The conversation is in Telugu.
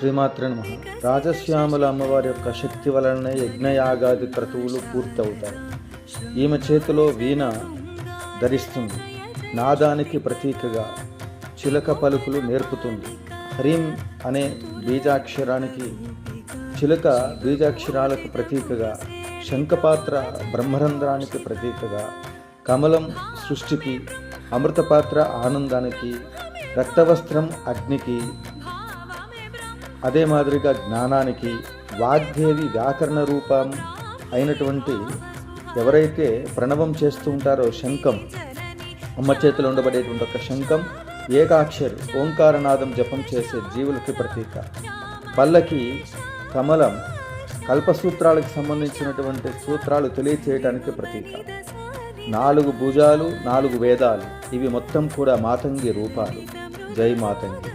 శ్రీమాత్ర నమ. రాజశ్యాముల అమ్మవారి యొక్క శక్తి వలననే యజ్ఞయాగాది క్రతువులు పూర్తవుతాయి. ఈమె చేతిలో వీణ ధరిస్తుంది. నాదానికి ప్రతీకగా చిలక పలుకులు నేర్పుతుంది. హ్రీం అనే బీజాక్షరానికి చిలక బీజాక్షరాలకు ప్రతీకగా శంఖపాత్ర బ్రహ్మరంధ్రానికి ప్రతీకగా కమలం సృష్టికి అమృతపాత్ర ఆనందానికి రక్తవస్త్రం అగ్నికి అదే మాదిరిగా జ్ఞానానికి వాగ్దేవి వ్యాకరణ రూపం అయినటువంటి ఎవరైతే ప్రణవం చేస్తూ ఉంటారో శంఖం అమ్మ చేతిలో ఉండబడేటువంటి ఒక శంఖం ఏకాక్షరి ఓంకారనాదం జపం చేసే జీవులకి ప్రతీక. పల్లకి కమలం కల్పసూత్రాలకు సంబంధించినటువంటి సూత్రాలు తెలియచేయటానికి ప్రతీక. నాలుగు భుజాలు నాలుగు వేదాలు ఇవి మొత్తం కూడా మాతంగి రూపాలు. జై మాతంగి.